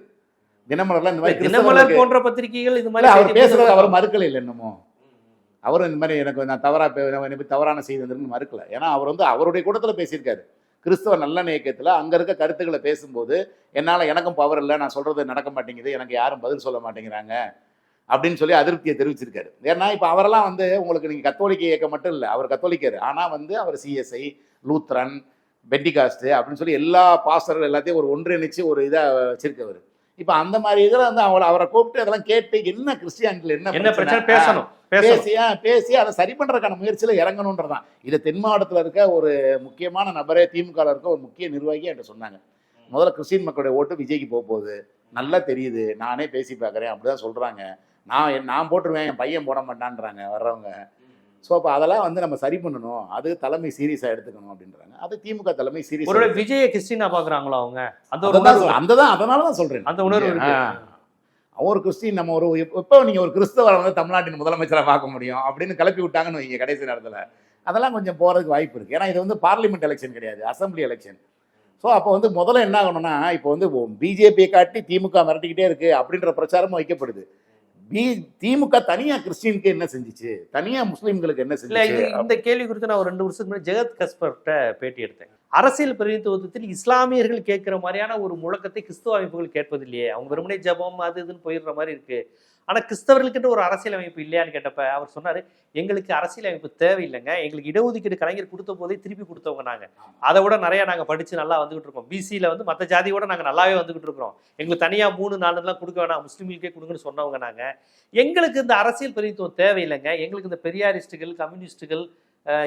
தினமலர்ல இந்த மாதிரி தினமலர் போன்ற பத்திரிகைகள் இது மாதிரி அவர் பேசுறது அவர் மறுக்கல இல்லை இன்னமும் அவரும் இந்த மாதிரி எனக்கு நான் தவறா பே- எனக்கு தவறான செய்தி வந்திருக்குன்னு மறுக்கல. ஏன்னா அவர் வந்து அவருடைய கூட்டத்துல பேசியிருக்காரு. கிறிஸ்தவ நல்ல இயக்கத்தில் அங்கே இருக்க கருத்துக்களை பேசும்போது என்னால் எனக்கும் பவர் இல்லை நான் சொல்கிறது நடக்க மாட்டேங்குது எனக்கு யாரும் பதில் சொல்ல மாட்டேங்கிறாங்க. அப்படின்னு சொல்லி அதிருப்தியை தெரிவிச்சிருக்காரு. ஏன்னா இப்போ அவரெல்லாம் வந்து உங்களுக்கு நீங்கள் கத்தோலிக்க இயக்கம் மட்டும் இல்லை அவர் கத்தோலிக்கர். ஆனால் வந்து அவர் சிஎஸ்ஐ லூத்ரன் பெண்டிகாஸ்ட் அப்படின்னு சொல்லி எல்லா பாஸ்டர்கள் எல்லாத்தையும் ஒரு ஒன்றிணைச்சு ஒரு இதை வச்சிருக்கவர். இப்ப அந்த மாதிரி இதில் வந்து அவரை அவரை கூப்பிட்டு அதெல்லாம் கேட்டு என்ன கிறிஸ்டியானிட்டியில் என்ன என்ன பிரச்சனை? பேசணும் பேசணும். பேசி அதை சரி பண்றதுக்கான முயற்சியில இறங்கணுன்றதான். இது தென் மாவட்டத்தில் இருக்க ஒரு முக்கியமான நபரே திமுக ல இருக்க ஒரு முக்கிய நிர்வாகி என்கிட்ட சொன்னாங்க. முதல்ல கிறிஸ்டின் மக்களுடைய ஓட்டு விஜய்க்கு போக போகுது. நல்லா தெரியுது. நானே பேசி பார்க்குறேன். அப்படிதான் சொல்றாங்க. நான் நான் போட்டுருவேன். என் பையன் போட மாட்டான்றாங்க வர்றவங்க. ஸோ அப்போ அதெல்லாம் வந்து நம்ம சரி பண்ணணும். அது தலைமை சீரியஸாக எடுத்துக்கணும் அப்படின்றாங்க. அது திமுக தலைமை சீரியஸ் ஒருவேளை விஜய கிறிஸ்டினா பாக்குறாங்களோ அவங்க? அந்த ஒரு அந்த தான் அதனால தான் சொல்றேன். அந்த உணர்வு. அவன் ஒரு கிறிஸ்டின் நம்ம ஒரு எப்போ நீங்க ஒரு கிறிஸ்தவரை வந்து தமிழ்நாட்டின் முதலமைச்சரை பார்க்க முடியும்? அப்படின்னு கிளப்பி விட்டாங்கன்னு வைங்க கடைசி நேரத்துல. அதெல்லாம் கொஞ்சம் போறதுக்கு வாய்ப்பு இருக்கு. ஏன்னா இது வந்து பார்லிமெண்ட் எலெக்ஷன் கிடையாது. அசெம்பிளி எலெக்ஷன் ஸோ அப்போ வந்து முதல்ல என்ன ஆகணும்னா இப்போ வந்து பிஜேபியை காட்டி திமுக மிரட்டிக்கிட்டே இருக்கு அப்படின்ற பிரச்சாரமும் வைக்கப்படுது. பி திமுக தனியா கிறிஸ்டினுக்கு என்ன செஞ்சுச்சு? தனியா முஸ்லீம்களுக்கு என்ன செஞ்சுச்சு? இந்த கேள்வி குறித்து நான் ஒரு ரெண்டு வருஷத்துக்கு முன்னாடி ஜெகத் கஸ்பர்ட்ட பேட்டி எடுத்தேன். அரசியல் பிரதிநிதித்துவத்தில் இஸ்லாமியர்கள் கேட்குற மாதிரியான ஒரு முழக்கத்தை கிறிஸ்துவ அமைப்புகள் கேட்பதில்லையே. அவங்க வெறுமனே ஜெபம் அது இதுன்னு போயிடுற மாதிரி இருக்கு. ஆனால் கிறிஸ்தவர்களுக்குன்ற ஒரு அரசியல் அமைப்பு இல்லையான்னு கேட்டப்ப அவர் சொன்னார் எங்களுக்கு அரசியல் அமைப்பு தேவையில்லைங்க. எங்களுக்கு இடஒதுக்கீடு கலைஞர் கொடுத்த போதே திருப்பி கொடுத்தவங்க நாங்கள் அதை விட நிறையா நாங்கள் படித்து நல்லா வந்துகிட்டு இருக்கோம். பிசியில் வந்து மற்ற ஜாதியோட நாங்கள் நல்லாவே வந்துகிட்டு இருக்கிறோம். எங்களுக்கு தனியாக மூணு நாலுலாம் கொடுக்க வேணாம். முஸ்லீம்களுக்கே கொடுங்கன்னு சொன்னவங்க நாங்கள் எங்களுக்கு இந்த அரசியல் பிரதிநிதித்துவம் தேவையில்லைங்க. எங்களுக்கு இந்த பெரியாரிஸ்டுகள் கம்யூனிஸ்டுகள்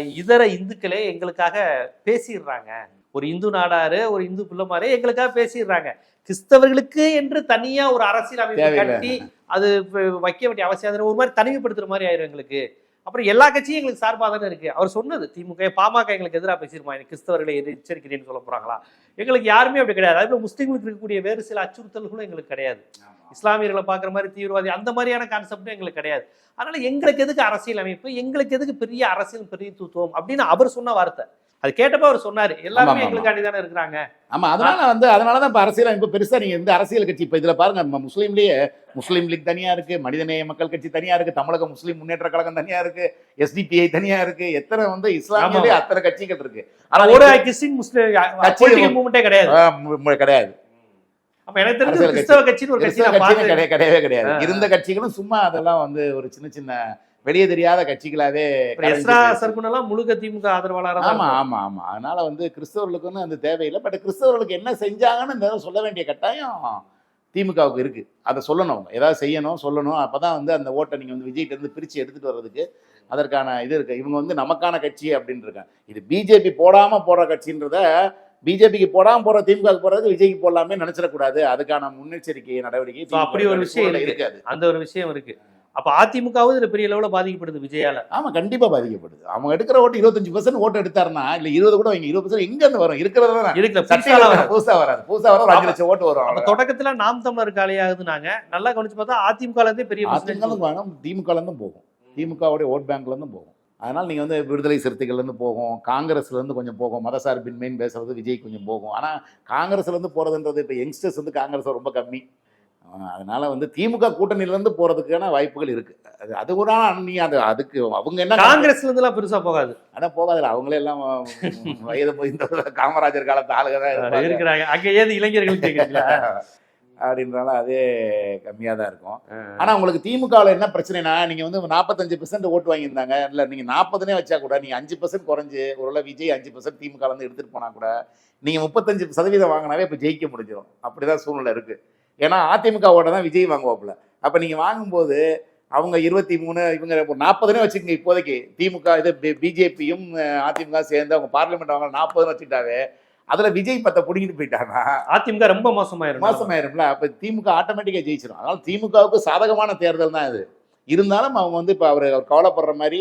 இதர இந்துக்களே எங்களுக்காக பேசிடுறாங்க. ஒரு இந்து நாடாரு ஒரு இந்து பிள்ளைமாரே எங்களுக்காக பேசிடுறாங்க. கிறிஸ்தவர்களுக்கு என்று தனியா ஒரு அரசியல் அமைப்பு. கட்டி அது வைக்க வேண்டிய அவசியம் ஒரு மாதிரி தனிமைப்படுத்துற மாதிரி ஆயிரும் எங்களுக்கு. அப்புறம் எல்லா கட்சியும் எங்களுக்கு சார்பாக தானே இருக்கு. அவர் சொன்னது திமுக பாமக எங்களுக்கு எதிராக பேசிருமா எனக்கு கிறிஸ்தவர்களை எது எச்சரிக்கிறேன்னு சொல்ல போறாங்களா? எங்களுக்கு யாருமே அப்படி கிடையாது. அதே முஸ்லீம்களுக்கு இருக்கக்கூடிய வேறு சில அச்சுறுத்தல்களும் எங்களுக்கு கிடையாது. இஸ்லாமியர்களை பார்க்குற மாதிரி தீவிரவாதி அந்த மாதிரியான கான்செப்டும் எங்களுக்கு கிடையாது. அதனால எங்களுக்கு எதுக்கு அரசியல் அமைப்பு எங்களுக்கு எதுக்கு பெரிய அரசியல் பிரதித்துவம் அப்படின்னு அவர் சொன்ன வார்த்தை. அது கேட்டப்ப அவர் சொன்னாரு எல்லாருமே ஆமா. எங்களுக்காண்டி தானே இருக்கிறாங்க. ஆமா அதனால வந்து அதனால தான் இப்போ அரசியல் அமைப்பு பெருசா நீங்க இந்த அரசியல் கட்சி இப்போ இதுல பாருங்க நம்ம முஸ்லீம்லயே முஸ்லீம் லீக் தனியா இருக்கு மனிதநேய மக்கள் கட்சி தனியா இருக்கு தமிழக முஸ்லீம் முன்னேற்ற கழகம் தனியா இருக்கு எஸ்டிபிஐ தனியா இருக்கு எத்தனை வந்து இஸ்லாமியிலே அத்தனை கட்சிகள் இருக்கு. ஆனா ஒரு கிறிஸ்டின் முஸ்லீம் மூவ்மெண்ட்டே கிடையாது. கிடையாது. அப்ப எனக்கு தெரிஞ்சு கிறிஸ்தவ கட்சின்னு ஒரு கட்சி கிடையவே கிடையாது. இருந்த கட்சிகளும் சும்மா அதெல்லாம் வந்து ஒரு சின்ன சின்ன வெளியே தெரியாத கட்சிகளாவே. சர்க்குனெல்லாம் முழுக்க திமுக ஆதரவாளராக ஆமா ஆமா ஆமா. அதனால வந்து கிறிஸ்தவர்களுக்குன்னு அந்த தேவையில்லை. பட் கிறிஸ்தவர்களுக்கு என்ன செஞ்சாங்கன்னு இந்த சொல்ல வேண்டிய கட்டாயம் திமுகவுக்கு இருக்கு. அதை சொல்லணும் அவங்க. ஏதாவது செய்யணும் சொல்லணும். அப்பதான் வந்து அந்த ஓட்டை நீங்க வந்து விஜய்கிட்ட இருந்து பிரிச்சு எடுத்துட்டு வர்றதுக்கு அதற்கான இது இருக்கு. இவங்க வந்து நமக்கான கட்சி அப்படின்னு இருக்காங்க. இது பிஜேபி போடாம போற கட்சின்றத பிஜேபிக்கு போடாம போற திமுக போறதுக்கு விஜய்க்கு போடலாமே நினைச்சிடக்கூடாது. அதுக்கான முன்னெச்சரிக்கை நடவடிக்கை அப்படி ஒரு விஷயம். இருக்காது. அந்த ஒரு விஷயம் இருக்கு. அப்ப அதிமுகவும் இதுல பெரிய அளவுல பாதிக்கப்படுது விஜயால. ஆமா கண்டிப்பா பாதிக்கப்படுது. அவங்க எடுக்கிற ஓட்டு இருபத்தஞ்சு பர்சன்ட் ஓட்டு எடுத்தாருன்னா இல்ல இருபது கூட வைங்க இருபது பர்சன்ட் எங்க இருந்து வரும்? இருக்கிறது தானே. இருக்குல்ல சட்டையில வரும் புதுசா வராது. புதுசா வரும் அஞ்சு லட்சம் ஓட்டு வரும் அப்ப அவ்வளவுதான். தொடக்கத்துல நாம் தமிழர் காலியாகுதுனாங்க நல்லா கவனிச்சு பார்த்தா அதிமுக இருந்தே பெரிய அதிமுக percentage வேணும் திமுக இருந்தும் போகும். திமுகவுடைய ஓட் பேங்க்ல இருந்தும் போகும். அதனால நீங்க வந்து விடுதலை சிறுத்தைகள்ல இருந்து போகும். காங்கிரஸ்ல இருந்து கொஞ்சம் போகும். மதசார்பின்மைன்னு பேசுறது விஜய் கொஞ்சம் போகும். ஆனா காங்கிரஸ்ல இருந்து போறதுன்றது இப்ப யங்ஸ்டர்ஸ் வந்து காங்கிரஸ் ரொம்ப கம்மி. அதனால வந்து திமுக கூட்டணியில இருந்து போறதுக்கான வாய்ப்புகள் இருக்கு. அது அது கூட நீ அது அதுக்கு அவங்க என்ன காங்கிரஸ்ல இருந்து எல்லாம் பெருசா போகாது. ஆனா போகாதுல அவங்களே எல்லாம் வயது போயிருந்த காமராஜர் காலத்து ஆளுக தான். இருக்கிறாங்க. அங்க ஏது இளைஞர்கள் அப்படின்றனால அதே கம்மியா தான் இருக்கும். ஆனா உங்களுக்கு திமுகவில் என்ன பிரச்சனைனா நீங்க வந்து நாற்பத்தஞ்சு பெர்சென்ட் ஓட்டு வாங்கியிருந்தாங்க. இல்ல நீங்க நாற்பதுனே வச்சா கூட நீங்க அஞ்சு பர்சன்ட் குறைஞ்சு ஒருவேளை விஜய் அஞ்சு பர்சன்ட் திமுக வந்து எடுத்துட்டு போனா கூட நீங்க முப்பத்தஞ்சு சதவீதம் வாங்கினாவே இப்ப ஜெயிக்க முடிஞ்சிடும் அப்படிதான் சூழ்நிலை இருக்கு. ஏன்னா அதிமுக ஓட்ட தான் விஜய் வாங்குவாப்புல. அப்ப நீங்க வாங்கும்போது அவங்க இருபத்தி மூணு இவங்க ஒரு நாற்பதுனே வச்சுக்கோங்க இப்போதைக்கு. திமுக இது பிஜேபியும் அதிமுக சேர்ந்து அவங்க பார்லிமெண்ட் வாங்க நாற்பதுன்னு வச்சுட்டாவே அதுல விஜய் பத்தை பிடிங்கிட்டு போயிட்டாங்கன்னா அதிமுக ரொம்ப மோசமாயிரும். மோசமாயிரும்ல. அப்ப திமுக ஆட்டோமேட்டிக்கா ஜெயிச்சிடும் அதனால திமுகவுக்கு சாதகமான தேர்தல் தான் இது. இருந்தாலும் அவங்க வந்து இப்ப அவர் கவலைப்படுற மாதிரி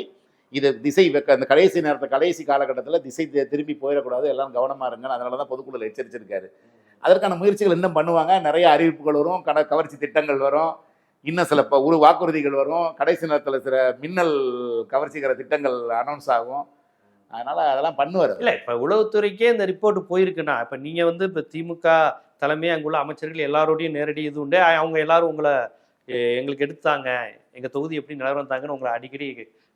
இது திசை வைக்க அந்த கடைசி நேரத்தை கடைசி காலகட்டத்தில் திசை திரும்பி போயிடக்கூடாது. எல்லாம் கவனமா இருங்க அதனால தான் பொதுக்குழுல எச்சரிச்சிருக்காரு. அதற்கான முயற்சிகள் இன்னும் பண்ணுவாங்க. நிறைய அறிவிப்புகள் வரும். கட கவர்ச்சி திட்டங்கள் வரும். இன்னும் சில இப்போ ஒரு வாக்குறுதிகள் வரும். கடைசி நேரத்தில் சில மின்னல் கவர்ச்சிக்கிற திட்டங்கள் அனௌன்ஸ் ஆகும். அதனால் அதெல்லாம் பண்ணுவார் இல்லை இப்போ உளவுத்துறைக்கே இந்த ரிப்போர்ட் போயிருக்குன்னா இப்போ நீங்கள் வந்து இப்போ திமுக தலைமை அங்குள்ள அமைச்சர்கள் எல்லாரோடையும் நேரடி இது உண்டு. அவங்க எல்லாரும் உங்களை எங்களுக்கு எடுத்தாங்க. எங்கள் தொகுதி எப்படி நிலவரம் தாங்கன்னு உங்களை அடிக்கடி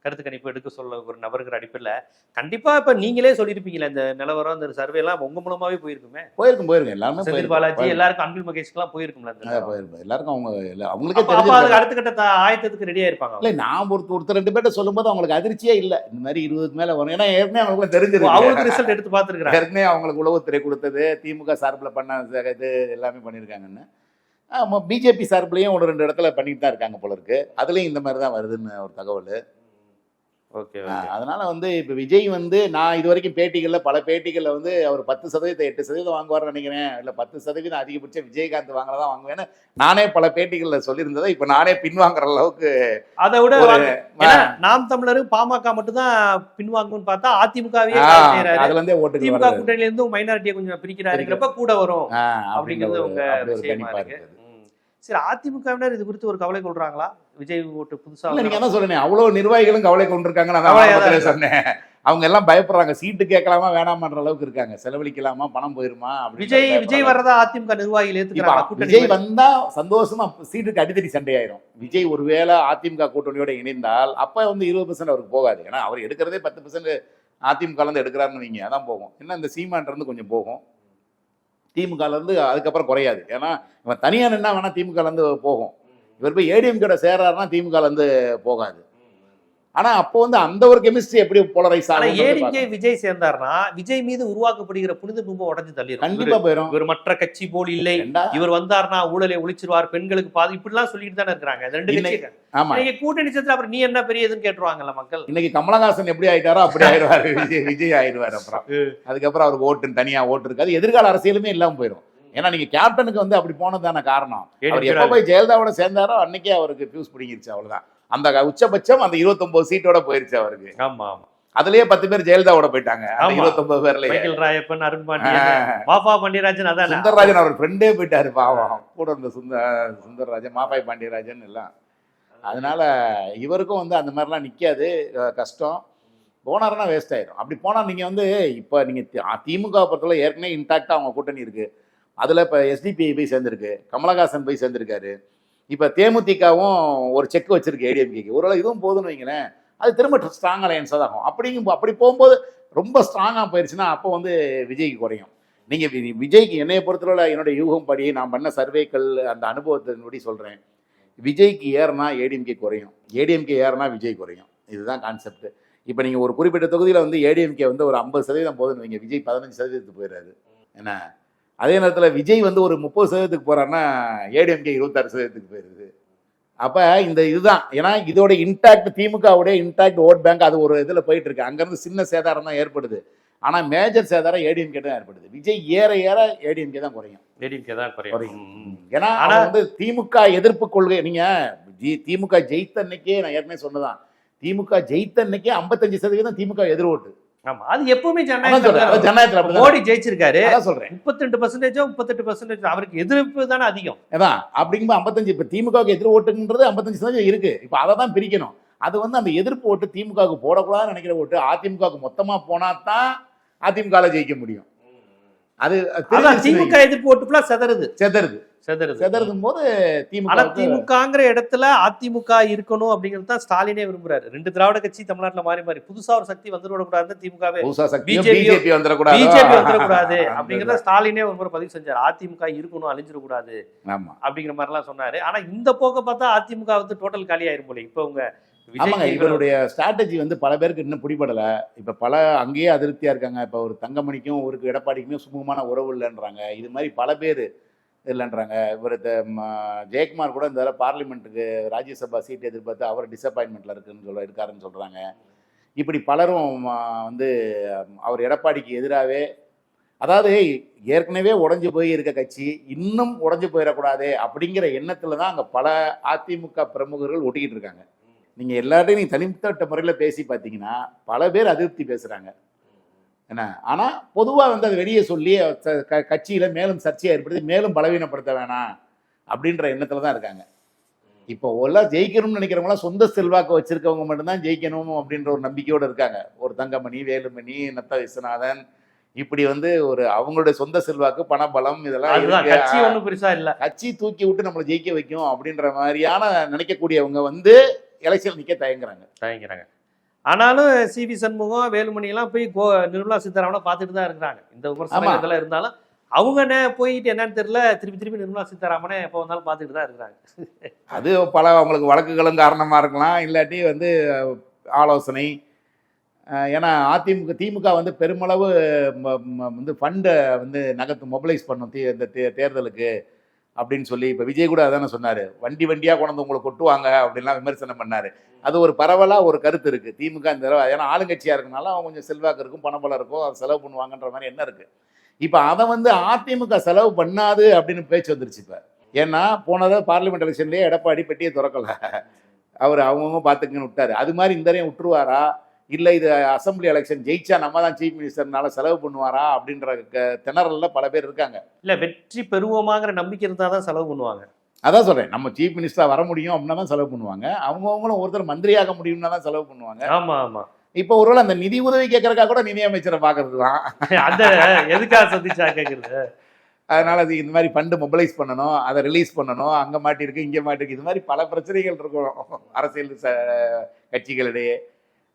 கருத்து கணிப்பு எடுக்க சொல்ல ஒரு நபருங்கிற அடிப்பில் கண்டிப்பா இப்ப நீங்களே சொல்லியிருப்பீங்களே இந்த நிலவரம் இந்த சர்வே எல்லாம் உங்க மூலமாவே போயிருக்குமே. போயிருக்கும் போயிருக்கும். எல்லாருமே செந்தில். பாலாஜி எல்லாருக்கும் அன்பில் மகேஷ்க்குலாம் போயிருக்கும்ல. போயிருக்கும். எல்லாருக்கும் அவங்க அவங்களுக்கே தெரிஞ்சு அடுத்த கட்ட ஆயத்தத்துக்கு ரெடியா இருப்பாங்க இல்ல நான் ஒருத்தர் ஒருத்தர் ரெண்டு பேர்ட்ட சொல்லும்போது அவங்களுக்கு அதிர்ச்சியே இல்ல. இந்த மாதிரி இருபதுக்கு மேல வரும் ஏன்னா ஏற்கனவே அவங்களுக்கு தெரிஞ்சிருக்கு. அவங்களுக்கு ரிசல்ட் எடுத்து பார்த்துருக்காங்க ஏற்கனவே அவங்களுக்கு உளவுத்துறை கொடுத்தது திமுக சார்பில் பண்ண இது எல்லாமே பண்ணியிருக்காங்கன்னு. பிஜேபி சார்பிலையும் ஒரு ரெண்டு இடத்துல பண்ணிட்டு தான் இருக்காங்க போல இருக்கு. அதுலயும் இந்த மாதிரி தான் வருதுன்னு ஒரு தகவல். அதனால வந்து இப்போ விஜய் வந்து நான் இது வரைக்கும் பேட்டிகளில் பல பேட்டிகளில் வந்து அவர் பத்து சதவீதம் எட்டு சதவீதம் வாங்குவார்னு நினைக்கிறேன். இல்லை பத்து சதவீதம் அதிகபட்சம் விஜயகாந்த் வாங்குறதா வாங்குவேன்னு நானே பல பேட்டிகளில் சொல்லியிருந்ததை இப்போ நானே பின்வாங்குற அளவுக்கு அதை விட நாம் தமிழர் பாமக மட்டும் தான் பின்வாங்கும்னு பார்த்தா அதிமுகவே அதுல இருந்தே ஓட்டுகள் திமுக கூட்டணியில இருந்து மைனாரிட்டியை கொஞ்சம் பிரிக்கிறாருங்கிறப்ப கூட வரும் அப்படிங்கிறது உங்க. சரி அதிமுகவினர் இது குறித்து ஒரு கவலை கொள்றாங்களா? விஜய் ஓட்டு புதுசா இல்ல நீங்க என்ன சொல்றீங்க? அவ்வளவு நிர்வாகிகளும் கவலை கொண்டிருக்காங்கன்னு நான். சொன்னேன். அவங்க எல்லாம் பயப்படுறாங்க. சீட்டு கேட்கலாமா வேணாமான்ற அளவுக்கு இருக்காங்க. செலவழிக்கலாமா பணம் போயிருமா விஜய். விஜய் வரதா அதிமுக நிர்வாகிகள் ஏத்துக்கிறாங்க விஜய் வந்தா சந்தோஷமா சீட்டுக்கு அடித்தடி சண்டையாயிரும். விஜய் ஒருவேளை அதிமுக கூட்டணியோட இணைந்தால் அப்ப வந்து இருபது பர்சன்ட் அவருக்கு போகாது. ஏன்னா அவர் எடுக்கிறதே பத்து பர்சன்ட் அதிமுக இருந்து எடுக்கிறாருன்னு வைங்க அதான் போகும். என்ன இந்த சீமான் இருந்து கொஞ்சம் போகும். திமுக இருந்து அதுக்கப்புறம் குறையாது. ஏன்னா இவன் தனியா நின்னா வேணா திமுக ல இருந்து போகும். இவர் போய் ஏடிஎம் சேர்றாருன்னா திமுக ல இருந்து போகாது. ஆனா அப்போ வந்து அந்த ஒரு கெமிஸ்ட்ரி எப்படி போலரைஸ் ஆகும் ஏடிகே விஜய் சேர்ந்தாருன்னா விஜய் மீது உருவாக்கப்படுகிற புனித பிம்பம் உடஞ்சு தள்ளிடும் கண்டிப்பா போயிடும் இவர் மற்ற கட்சி போல் இல்லை. இவர் வந்தாருன்னா ஊழலை ஒழிச்சிருவார் பெண்களுக்கு பாதி. இப்படிலாம் சொல்லிட்டு தானே இருக்காங்க இந்த ரெண்டு கட்சி ஆமா. நீங்க கூட்டணி சேர்த்து அப்புறம் நீ என்ன பெரிய இதுன்னு கேட்டுருவாங்கல்ல மக்கள். இன்னைக்கு கமலஹாசன் எப்படி ஆயிட்டாரோ அப்படி ஆயிடுவாரு. விஜய் விஜய் ஆயிடுவாரு அப்புறம். அதுக்கப்புறம் அவருக்கு ஓட்டு தனியா ஓட்டு இருக்காது. எதிர்கால அரசியலுமே இல்லாம போயிடும் ஏன்னா நீங்க கேப்டனுக்கு வந்து அப்படி போனதான காரணம். அவர் எப்ப போய் ஜெயலலிதாவோட சேர்ந்தாரோ அன்னைக்கே அவருக்கு ஃபியூஸ் பிடிங்கிருச்சு அவ்வளவுதான். அந்த உச்சபட்சம் அந்த 29 சீட்டோட போயிருச்சு அவருக்கு. ஆமா ஆமா. அதுலயே பத்து பேர் ஜெயலலிதாவோட போயிட்டாங்க. 29 பேர்லயே. மைக்கேல் ராயப்பன் அருண் பாண்டியன் பாண்டியராஜன் அதானே? சுந்தரராஜன் அவர் ஃப்ரெண்டே போயிட்டாரு பாவம். கூட இருந்த சுந்தர சுந்தரராஜன் மாப்பாய் பாண்டியராஜன் எல்லாம். அதனால இவருக்கும் வந்து அந்த மாதிரிலாம் நிக்காது அஹ் கஷ்டம். போனாருன்னா வேஸ்ட் ஆயிடும் அப்படி போனா நீங்க வந்து இப்போ நீங்க தி- திமுக பொறுத்தவரை ஏற்கனவே இன்டாக்டா அவங்க கூட்டணி இருக்கு. அதில் இப்போ எஸ்டிபிஐ போய் சேர்ந்துருக்கு கமலஹாசன் போய் சேர்ந்துருக்காரு. இப்போ தேமுதிகவும் ஒரு செக் வச்சிருக்கு ஏடிஎம்கேக்கு ஓரளவு இதுவும் போதும்னு வைங்களேன் அது திரும்ப ஸ்ட்ராங் அலையன்ஸாக தான் ஆகும். அப்படிங்கும் அப்படி போகும்போது ரொம்ப ஸ்ட்ராங்காக போயிடுச்சுன்னா அப்போ வந்து விஜய்க்கு குறையும். நீங்கள் விஜய்க்கு என்னைய பொறுத்தவரை என்னோட யூகம் படி நான் பண்ண சர்வேக்கள் அந்த அனுபவத்தின்படி சொல்கிறேன் விஜய்க்கு ஏறினா ஏடிஎம்கே குறையும். ஏடிஎம்கே ஏறினா விஜய் குறையும். இதுதான் கான்செப்ட் இப்போ நீங்கள் ஒரு குறிப்பிட்ட தொகுதியில் வந்து ஏடிஎம்கே வந்து ஒரு ஐம்பது சதவீதம் போதுன்னு வைங்க. விஜய் பதினஞ்சு சதவீதத்துக்கு போயிடுறாரு. என்ன? அதே நேரத்தில் விஜய் வந்து ஒரு முப்பது சதவீதத்துக்கு போகிறாருன்னா ஏடிஎம்கே இருபத்தாறு சதவீதத்துக்கு போயிடுது அப்போ இந்த இதுதான். ஏன்னா இதோட இன்டாக்ட் திமுகவுடைய இன்டாக்ட் ஓட் பேங்க் அது ஒரு இதில் போயிட்டு இருக்கு அங்கேருந்து சின்ன சேதாரம் தான் ஏற்படுது. ஆனால் மேஜர் சேதாரம் ஏடிஎம்கே தான் ஏற்படுது. விஜய் ஏற ஏற ஏடிஎம்கே தான் குறையும். ஏடிஎம்கே தான் குறையும். ஏன்னா ஆனா- அவன் வந்து திமுக எதிர்ப்பு கொள்கை நீங்க ஜி- திமுக ஜெயித்த அன்னைக்கே நான் ஏற்கனவே சொன்னதான். திமுக ஜெயித்த அன்னைக்கே ஐம்பத்தஞ்சு சதவீதம் திமுக எதிர் ஓட்டு. ஆமா அது எப்பவுமே ஜனநாயகத்துல மோடி ஜெயிச்சிருக்காரு. சொல்றேன். முப்பத்தி ரெண்டு பர்சன்டேஜோ முப்பத்தெட்டு பர்சன்டேஜ் அவருக்கு எதிர்ப்பு தானே அதிகம். அதான் அப்படிங்கும்போது ஐம்பத்தஞ்சு இப்போ திமுகவுக்கு எதிர் ஓட்டுன்றது ஐம்பத்தஞ்சு சதவீதம் இருக்கு. இப்போ அதை தான் பிரிக்கணும். அது வந்து அந்த எதிர்ப்பு ஓட்டு திமுகவுக்கு போடக்கூடாதுன்னு நினைக்கிற ஓட்டு அதிமுகவுக்கு மொத்தமா போனா தான் அதிமுகவில் ஜெயிக்க முடியும். அது திமுக எதிர்ப்பு ஓட்டு செதறுது. செதறுது. செதறதும் போது திமுக திமுகங்கிற இடத்துல அதிமுக இருக்கணும் அப்படிங்கிறது தான் ஸ்டாலினே விரும்புறாரு. ரெண்டு திராவிட கட்சி தமிழ்நாட்டுல மாறி மாறி. புதுசா ஒரு சக்தி வந்துடக்கூடாதுன்னு திமுகவே. பிஜேபி வந்துடக்கூடாது? பிஜேபி வந்துடக்கூடாது. அப்படிங்கறத ஸ்டாலினே ஒரு முறை பதிவு செஞ்சாரு. அதிமுக இருக்கணும் அழிஞ்சிடக்கூடாது ஆமா. அப்படிங்கிற மாதிரி எல்லாம் சொன்னாரு. ஆனா இந்த போக்க பார்த்தா அதிமுக வந்து டோட்டல் காலி ஆயிரும் போல. இப்ப உங்க ஆமாங்க இவருடைய ஸ்ட்ராட்டஜி வந்து பல பேருக்கு இன்னும் பிடிபடல. இப்ப பல அங்கேயே அதிருப்தியா இருக்காங்க. இப்ப ஒரு தங்கமணிக்கும் ஒரு எடப்பாடிக்குமே சுமூகமான உறவு இல்லைன்றாங்க. இது மாதிரி பல பேர் இல்லைன்றாங்க. இவர் ஜெயக்குமார் கூட இந்த பார்லிமெண்ட்டுக்கு ராஜ்யசபா சீட் எதிர்பார்த்து அவர் டிசப்பாயின்மெண்ட்டில் இருக்குன்னு சொல்ல இருக்காருன்னு சொல்கிறாங்க இப்படி பலரும் வந்து அவர் எடப்பாடிக்கு எதிராகவே அதாவது ஏற்கனவே உடஞ்சி போய் இருக்க கட்சி இன்னும் உடஞ்சி போயிடக்கூடாது அப்படிங்கிற எண்ணத்தில் தான் அங்கே பல அதிமுக பிரமுகர்கள் ஒட்டிக்கிட்டு இருக்காங்க. நீங்கள் எல்லார்ட்டையும் நீங்கள் தனிப்பட்ட முறையில் பேசி பார்த்தீங்கன்னா பல பேர் அதிருப்தி பேசுகிறாங்க என்ன? ஆனா பொதுவா வந்து அதை வெளியே சொல்லி க- கட்சியில மேலும் சர்ச்சையை ஏற்படுத்தி மேலும் பலவீனப்படுத்த வேணாம் அப்படின்ற எண்ணத்துல தான் இருக்காங்க. இப்போ எல்லாம் ஜெயிக்கணும்னு நினைக்கிறவங்களாம் சொந்த செல்வாக்கு வச்சிருக்கவங்க மட்டும்தான் ஜெயிக்கணும் அப்படின்ற ஒரு நம்பிக்கையோட இருக்காங்க. ஒரு தங்கமணி வேலுமணி நத்த விஸ்வநாதன் இப்படி வந்து ஒரு அவங்களுடைய சொந்த செல்வாக்கு பணபலம் இதெல்லாம். கட்சி ஒண்ணும் பெருசா இல்ல. கட்சி தூக்கி விட்டு நம்மளை ஜெயிக்க வைக்கும் அப்படின்ற மாதிரியான நினைக்கக்கூடியவங்க வந்து எலெக்ஷன் நிக்க தயங்குறாங்க. தயங்குறாங்க. ஆனாலும் சி வி சண்முகம் வேலுமணி எல்லாம் போய் கோ நிர்மலா சீதாராமனை பார்த்துட்டு தான் இருக்கிறாங்க. இந்த. விமர்சனம் இதெல்லாம் இருந்தாலும் அவங்க என்ன போயிட்டு என்னன்னு தெரியல திருப்பி திருப்பி நிர்மலா சீதாராமனை எப்போ வந்தாலும் பார்த்துட்டு தான் இருக்கிறாங்க. அது பல அவங்களுக்கு வழக்குகளும் காரணமா இருக்கலாம். இல்லாட்டி வந்து ஆலோசனை ஏன்னா அதிமுக திமுக வந்து பெருமளவு வந்து ஃபண்டை வந்து நகர்த்து மொபிலைஸ் பண்ணும் தே- இந்த தேர்தலுக்கு. அப்படின்னு சொல்லி இப்போ விஜய் கூட அதானே சொன்னார். வண்டி வண்டியாக கொண்டு உங்களை கொட்டுவாங்க அப்படின்லாம் விமர்சனம் பண்ணார். அது ஒரு பரவலாக ஒரு கருத்து இருக்குது திமுக இந்த தடவை ஏன்னா ஆளுங்கட்சியாக இருக்கனால அவங்க கொஞ்சம் செல்வாக்கு இருக்கும் பணபலம் இருக்கும் அதை செலவு பண்ணுவாங்கன்ற மாதிரி என்ன இருக்குது இப்போ அதை வந்து அதிமுக செலவு பண்ணாது அப்படின்னு பேச்சு வந்துருச்சு இப்போ. ஏன்னா போனதை பார்லிமெண்ட் எலெக்ஷன்லேயே எடப்பாடி பெட்டியை திறக்கல. அவர் அவங்கவுங்க பார்த்துக்கன்னு விட்டார். அது மாதிரி இந்த தடவையும் விட்டுருவாரா? இல்லை இது அசெம்பிளி எலெக்ஷன் ஜெயிச்சா நம்ம தான் சீஃப் மினிஸ்டர்னால செலவு பண்ணுவாரா? அப்படின்ற திணறல்ல பல பேர் இருக்காங்க. இல்ல வெற்றி பெறுவோமாங்கிற நம்பிக்கை இருந்தா தான் செலவு பண்ணுவாங்க. அதான் சொல்றேன் நம்ம சீஃப் மினிஸ்டரா வர முடியும் அப்படின்னா தான் செலவு பண்ணுவாங்க. அவங்கவுங்களும் ஒருத்தர் மந்திரியாக முடியும்னா தான் செலவு பண்ணுவாங்க. ஆமா ஆமா. இப்போ ஒருவேளை அந்த நிதி உதவி கேட்கறக்கா கூட நிதி அமைச்சரை பார்க்கறது தான் அந்த எதுக்காக சந்திச்சா கேக்குறது? அதனால அது இந்த மாதிரி ஃபண்டு மொபிலைஸ் பண்ணணும் அதை ரிலீஸ் பண்ணணும் அங்கே மாட்டிருக்கு இங்கே மாட்டிருக்கு இது மாதிரி பல பிரச்சனைகள் இருக்கும் அரசியல் கட்சிகளிடையே.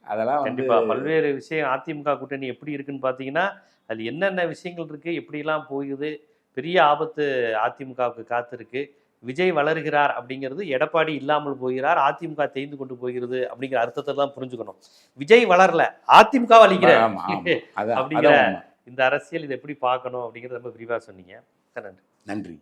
அதெல்லாம் கண்டிப்பா. பல்வேறு விஷயம் அதிமுக கூட்டணி எப்படி இருக்குன்னு பாத்தீங்கன்னா அது என்னென்ன விஷயங்கள் இருக்கு எப்படிலாம் போகுது பெரிய ஆபத்து அதிமுகவுக்கு காத்திருக்கு விஜய் வளர்கிறார் அப்படிங்கிறது எடப்பாடி இல்லாமல் போகிறார் அதிமுக தேய்ந்து கொண்டு போகிறது அப்படிங்கிற அர்த்தத்தை தான் புரிஞ்சுக்கணும். விஜய் வளரல அதிமுக. அதான் அப்படிங்கிற. இந்த அரசியல் இதை எப்படி பார்க்கணும் அப்படிங்கறத ரொம்ப விரிவா சொன்னீங்க. நன்றி. நன்றி.